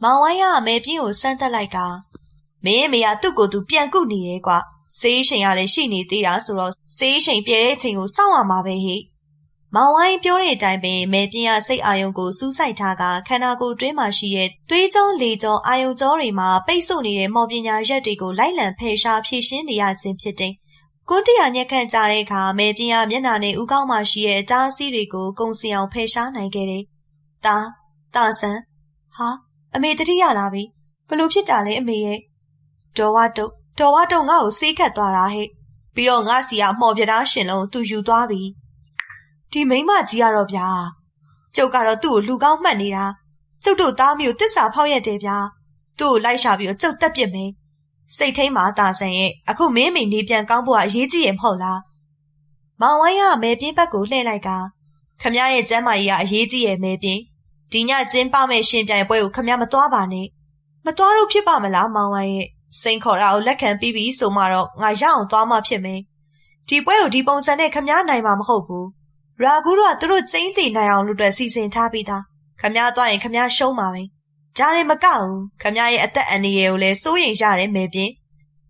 မောင်ဝိုင်းကမဲပြင်းကိုစမ်းသက်လိုက်ကမင်းမေကသူ့ကိုယ်သူပြန်ကုနေတယ်ကွာစေးရှင်ကလည်းရှိနေသေးတာဆိုတော့စေးရှင်ပြဲတဲ့အချိန်ကိုစောင့်ရမှာပဲဟိ မောင်ဝိုင်းပြောတဲ့အတိုင်းပဲမဲပြင်းကစိတ်အာယုံကိုစူးစိုက်ထားကခန္ဓာကိုယ်တွင်းမှာရှိတဲ့သွေးကြောလေကြောအာယုံကြောတွေမှာပိတ်ဆို့နေတဲ့မော်ပညာရက်တွေကိုလိုက်လံဖယ်ရှားဖြည့်ရှင်းနေရခြင်းဖြစ်တဲ့ကွန်းတရာညက်ခန့်ကြတဲ့အခါမဲပြင်းကမျက်နှာနဲ့ဥကောင်းမှရှိတဲ့အတားအဆီးတွေကိုကုံစီအောင်ဖယ်ရှားနိုင်ခဲ့တယ်။တာတာဆန်ဟာအမေတတိရလာပြီဘလို့ဖြစ်တာလဲအမေရဲ့ဒေါ်ဝတုတ်ဒေါ်ဝတုတ်ငါ့ကိုစေးခတ်သွားတာဟဲ့ပြီးတော့ငါစီကမှော်ပြတားရှင်လုံးသူယူသွားပြီ ဒီမိမကြီးကတော့ဗျာကျုပ်ကတော့သူ့ကိုလူကောင်းမှတ်နေတာကျုပ်တို့သားမျိုးတစ္ဆာဖောက်ရက်တယ်ဗျာသူ့ကိုလိုက်ရှာပြီးတော့ကျုပ်တက်ပစ်မယ်စိတ်ထိန်မှာတာဆန်ရဲ့အခုမင်းမိနေပြန်ကောင်းဖို့ကအရေးကြီးရင်မဟုတ်လားမောင်ဝိုင်းကမဲပြင်းဘက်ကိုလှည့်လိုက်ကခမရဲ့ကျမ်းမာကြီးကအရေးကြီးရဲ့မဲပြင်းဒီညကျင်းပမဲ့ရှင်ပြိုင်ပွဲကိုခမမသွားပါနဲ့မသွားလို့ဖြစ်ပါမလားမောင်ဝိုင်းရဲ့စိန်ခေါ်တာကိုလက်ခံပြီးပြီဆိုမှတော့ငါရအောင်သွားမှဖြစ်မယ်ဒီပွဲကိုဒီပုံစံနဲ့ခမနိုင်မှာမဟုတ်ဘူး ရာဂူတို့ကသူတို့ကျင်းတည်နိုင်အောင်လို့အတွက်စီစဉ်ထားပြီးသားခမသွားရင်ခမရှုံးပါပဲဒါတွေမကဘူးခမရဲ့အသက်အန္တရာယ်ကိုလည်းစိုးရင်ရတယ်မယ်ပြင်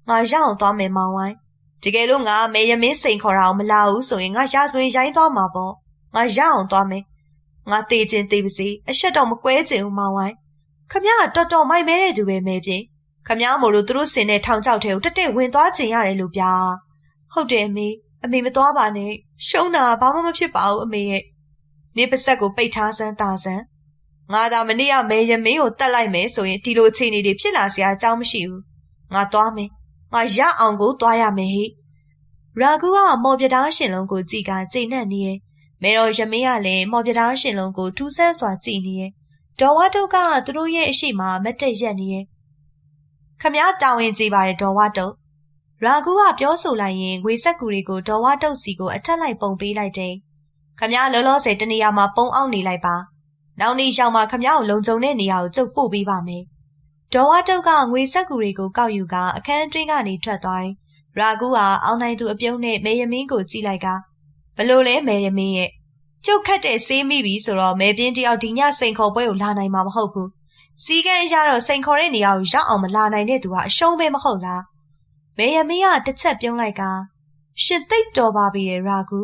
ငါရအောင်သွားမယ်မောင်ဝိုင်းတကယ်လို့ငါမေရမင်းစိန်ခေါ်တာကိုမလာဘူးဆိုရင်ငါရဆိုရင်ရိုင်းသွားမှာပေါ့ငါရအောင်သွားမယ်ငါတေးချင်းတေးပါစေအရှက်တော့မကွဲချင်ဘူးမောင်ဝိုင်းခမကတော်တော်မိုက်မဲတဲ့သူပဲမယ်ပြင်ခမမို့လို့သူတို့စင်တဲ့ထောင်ချောက်ထဲကိုတက်တက်ဝင်သွားချင်ရတယ်လို့ဗျာဟုတ်တယ်အမေ အမေမသွားပါနဲ့ရှုံးတာဘာမှမဖြစ်ပါဘူးအမေရဲ့နေပါဆက်ကိုပိတ်ထားစမ်းတာစမ်းငါသာမနေ့ကမဲရမင်းကိုတတ်လိုက်မယ်ဆိုရင်ဒီလိုအခြေအနေတွေဖြစ်လာစရာအကြောင်းမရှိဘူးငါသွားမယ်ငါရအောင်ကိုသွားရမယ်ဟိရာဂူကမော်ပြတားရှင်လုံးကိုကြည်ကကြိတ်နှက်နေရဲ့မဲတော်ရမင်းကလည်းမော်ပြတားရှင်လုံးကိုထူးဆန်းစွာကြည်နေရဲ့ဒေါ်ဝါတုတ်ကသူတို့ရဲ့အရှိမမတ်တက်ရက်နေရဲ့ခမတာဝန်ကြည်ပါတယ်ဒေါ်ဝါတုတ် ရာဂူကပြောဆိုလိုက်ရင်ငွေဆက်ကူတွေကိုဒေါ်ဝါတုတ်စီကိုအထက်လိုက်ပုံပေးလိုက်တယ်ခမလောလောဆယ်တနေရာမှာပုံအောင်နေလိုက်ပါနောက်နေ့ရောက်မှခမကိုလုံခြုံတဲ့နေရာကိုကျုပ်ပို့ပေးပါမယ်ဒေါ်ဝါတုတ်ကငွေဆက်ကူတွေကိုကောက်ယူကအခန်းတွင်းကနေထွက်သွားတယ်ရာဂူကအောင်းနိုင်သူအပြုံးနဲ့မေယမင်းကိုကြည့်လိုက်ကဘလို့လဲမေယမင်းရဲ့ကျုပ်ခတ်တဲ့ဆေးမိပြီဆိုတော့မဲပြင်းတယောက်ဒီညစိန်ခေါ်ပွဲကိုလာနိုင်မှာမဟုတ်ဘူးစီကံအရတော့စိန်ခေါ်တဲ့နေရာကိုရောက်အောင်မလာနိုင်တဲ့သူကအရှုံးပဲမဟုတ်လား မေယမင်းကတစ်ချက်ပြုံးလိုက်ကရှင်သိပ်တော်ပါပြီရာဂူ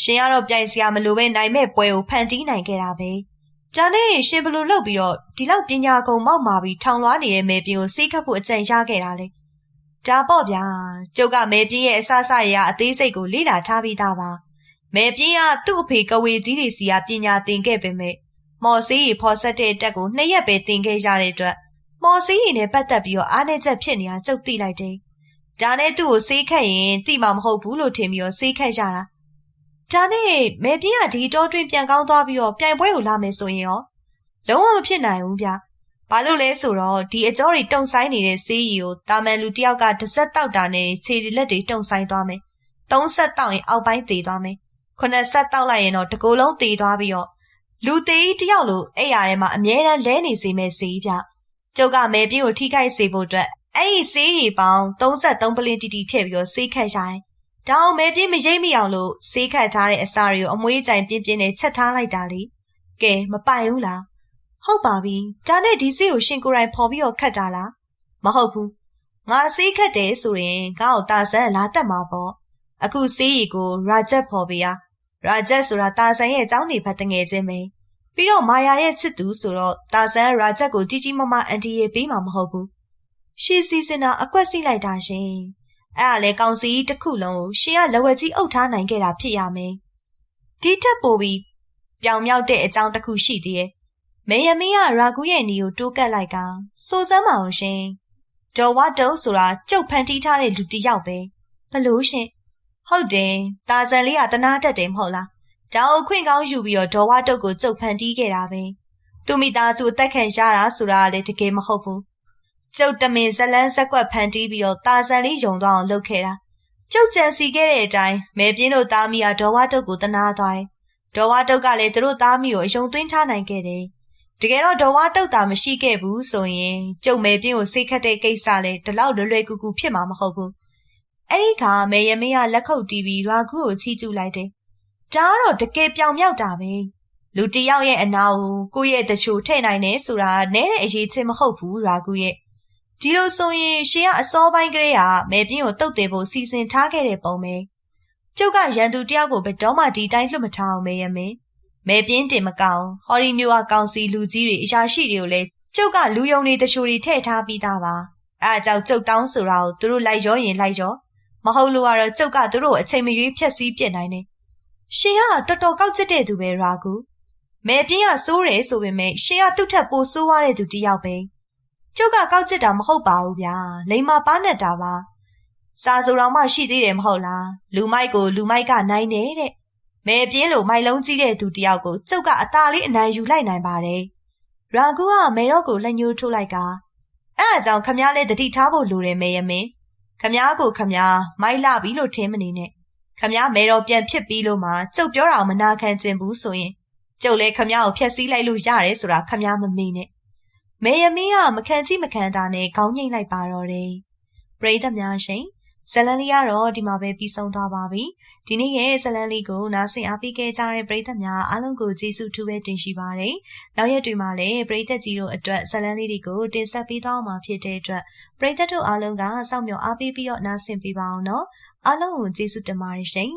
ရှင်ကတော့ပြိုင်စရာမလိုပဲနိုင်မဲ့ပွဲကိုဖန်တီးနိုင်ခဲ့တာပဲ။ဒါနဲ့ရှင်ဘလို့လုပ်ပြီးတော့ဒီလောက်ပညာကုန်မောက်မာပြီးထောင်လွှားနေတဲ့မဲပြင်းကိုစိတ်ခတ်ဖို့အကြံရခဲ့တာလေ။ဒါပေါ့ဗျာ။ကျုပ်ကမဲပြင်းရဲ့အဆအဆရအသေးစိတ်ကိုလေ့လာထားပြီးသားပါ။မဲပြင်းကသူ့အဖေကဝေကြီးတွေစီကပညာသင်ခဲ့ပေမဲ့မော်စီးရီဖော်ဆက်တဲ့အတက်ကိုနှစ်ရက်ပဲသင်ခဲ့ရတဲ့အတွက်မော်စီးရီနဲ့ပတ်သက်ပြီးတော့အားနည်းချက်ဖြစ်နေတာကျုပ်သိလိုက်တယ်။ ဒါနဲ့သူ့ကိုစေးခတ်ရင်သိမှာမဟုတ်ဘူးလို့ထင်ပြီးတော့စေးခတ်ရတာ။ဒါနဲ့မဲပြင်းကဒီတောတွင်းပြန်ကောင်းသွားပြီးတော့ပြိုင်ပွဲကိုလာမယ်ဆိုရင်ရောလုံးဝမဖြစ်နိုင်ဘူးဗျ။ဘာလို့လဲဆိုတော့ဒီအကြောတွေတုံဆိုင်နေတဲ့စေးရီကိုတာမန်လူတယောက်ကတစ်ဆက်တောက်တာနဲ့ခြေလက်တွေတုံဆိုင်သွားမယ်။သုံးဆက်တောက်ရင်အောက်ပိုင်းသေးသွားမယ်။ခုနှစ်ဆက်တောက်လိုက်ရင်တော့တကူလုံးသေးသွားပြီးတော့လူသေးတယောက်လိုအဲ့ရထဲမှာအမြဲတမ်းလဲနေစေမဲ့စေးဗျ။ကျုပ်ကမဲပြင်းကိုထိခိုက်စေဖို့အတွက် အဲ့ဒီစေးရီပေါင်း33ပလင်းတီတီထည့်ပြီးတော့စေးခတ်ရတယ်။ဒါအောင်မဲပြင်းမရိပ်မိအောင်လို့စေးခတ်ထားတဲ့အစာတွေကိုအမွေးကြိုင်ပြင်းပြင်းနဲ့ချက်ထားလိုက်တာလေ။ကဲမပိုင်ဘူးလား။ဟုတ်ပါပြီ။ဒါနဲ့ဒီစေးကိုရှင်ကိုယ်တိုင်ဖော်ပြီးတော့ခတ်တာလား။မဟုတ်ဘူး။ငါစေးခတ်တယ်ဆိုရင်ငါ့ကိုတာဆန်လာတက်မှာပေါ့။အခုစေးရီကိုရာဂျက်ဖော်ပေးရ။ရာဂျက်ဆိုတာတာဆန်ရဲ့အကြောင်းနေဖက်တငယ်ချင်းပဲ။ပြီးတော့မာယာရဲ့ချစ်သူဆိုတော့တာဆန်ရာဂျက်ကိုကြီးကြီးမားမားအန်တီရေပေးမှာမဟုတ်ဘူး။ ရှီစီစင်တာအကွက်စီလိုက်တာရှင်။အဲ့ဒါလေကောင်စီတစ်ခုလုံးကိုရှင်ကလက်ဝဲကြီးအုပ်ထားနိုင်ခဲ့တာဖြစ်ရမယ်။ဒီထက်ပိုပြီးပြောင်မြောက်တဲ့အကြောင်းတစ်ခုရှိသေးရဲ့။မေယမင်းကရာဂူရဲ့နီကိုတိုးကပ်လိုက်ကစိုးစမ်းမအောင်ရှင်။ဒေါ်ဝတ်တုံးဆိုတာကျုပ်ဖန်တီးထားတဲ့လူတစ်ယောက်ပဲ။ဘလို့ရှင်။ဟုတ်တယ်။တာဇန်လေးကတနာတတ်တယ်မဟုတ်လား။ဒါကိုခွင့်ကောင်းယူပြီးတော့ဒေါ်ဝတ်တုတ်ကိုကျုပ်ဖန်တီးခဲ့တာပဲ။သူမိသားစုအသက်ခံရတာဆိုတာလည်းတကယ်မဟုတ်ဘူး။ ကျုပ်တမင်ဇလန်းဇက်ကွက်ဖန်တီးပြီးတော့တာဇန်လေးယုံသွားအောင်လုပ်ခဲ့တာ။ကျုပ်ကြံစီခဲ့တဲ့အတိုင်းမဲပြင်းတို့သားမိကဒေါ်ဝတုတ်ကိုတနာသွားတယ်။ဒေါ်ဝတုတ်ကလည်းသူတို့သားမိကိုအယုံသွင်းထားနိုင်ခဲ့တယ်။တကယ်တော့ဒေါ်ဝတုတ်တာမရှိခဲ့ဘူးဆိုရင်ကျုပ်မဲပြင်းကိုစိတ်ခတ်တဲ့ကိစ္စလည်းဒီလောက်လွယ်လွယ်ကူကူဖြစ်မှာမဟုတ်ဘူး။အဲ့ဒီခါမဲရမင်းကလက်ခုပ်တီးပြီးရာဂုကိုချီးကျူးလိုက်တယ်ဒါကတော့တကယ်ပြောင်မြောက်တာပဲလူတယောက်ရဲ့အနာကိုကိုယ့်ရဲ့တချို့ထည့်နိုင်တယ်ဆိုတာနဲတဲ့အရေးချင်းမဟုတ်ဘူးရာကူရဲ့ ဒီလိုဆိုရင်ရှင်ကအစောပိုင်းကလေးကမဲပြင်းကိုတုတ်တယ်ဖို့စီစဉ်ထားခဲ့တဲ့ပုံပဲကျုပ်ကရန်သူတယောက်ကိုဘယ်တော့မှဒီတိုင်းလွတ်မထားအောင်မဲရမင်းမဲပြင်းတင်မကောင်းဟော်ဒီမျိုးကကောင်စီလူကြီးတွေအရာရှိတွေကိုလည်းကျုပ်ကလူယုံတွေတချို့တွေထည့်ထားပြီးသားပါအဲအကြောင့်ကျုပ်တောင်းဆိုတာကိုသူတို့လိုက်ရောရင်လိုက်ရောမဟုတ်လို့ကတော့ကျုပ်ကသူတို့အချိန်မရွေးဖြက်စီးပြစ်နိုင်တယ်ရှင်ကတော်တော်ကောက်ကျစ်တဲ့သူပဲရာကူမဲပြင်းကစိုးတယ်ဆိုပေမဲ့ရှင်ကသူ့ထက်ပိုဆိုးရတဲ့သူတယောက်ပဲ ကျုပ်ကကောက်ကျစ်တာမဟုတ်ပါဘူးဗျာလိမ္မာပါနဲ့တာပါစာဆိုတော်မှရှိသေးတယ်မဟုတ်လားလူမိုက်ကိုလူမိုက်ကနိုင်တယ်တဲ့မဲပြင်းလိုမိုက်လုံးကြီးတဲ့သူတယောက်ကိုကျုပ်ကအသာလေးအနိုင်ယူလိုက်နိုင်ပါတယ်ရာကူကမဲတော့ကိုလက်ညှိုးထိုးလိုက်ကအဲ့အကြောင်းခမားလည်းတတိထားဖို့လိုတယ်မဲရမင်းခမားကိုခမားမိုက်လာပြီလို့ထင်မနေနဲ့ခမားမဲတော့ပြန်ဖြစ်ပြီးလို့မှကျုပ်ပြောတာမနာခံကျင်ဘူးဆိုရင်ကျုပ်လည်းခမားကိုဖျက်ဆီးလိုက်လို့ရတယ်ဆိုတာခမားမမေ့နဲ့ မေယမင်းကမခံကြည့်မခံတာနဲ့ခေါင်းငိမ့်လိုက်ပါတော့တယ်ပရိသတ်များရှင်ဇလန်လေးကတော့ဒီမှာပဲပြီးဆုံးသွားပါပြီဒီနေ့ရဲ့ဇလန်လေးကိုနားဆင်အားပေးခဲ့ကြတဲ့ပရိသတ်များအားလုံးကိုကျေးဇူးထူးပဲတင်ရှိပါတယ်နောက်ရက်တွေမှာလည်းပရိသတ်ကြီးတို့အတွက်ဇလန်လေးတွေကိုတင်ဆက်ပေးသွားမှာဖြစ်တဲ့အတွက်ပရိသတ်တို့အားလုံးကစောင့်မျှော်အားပေးပြီးတော့နားဆင်ပေးပါအောင်နော်အားလုံးကိုကျေးဇူးတင်ပါတယ်ရှင်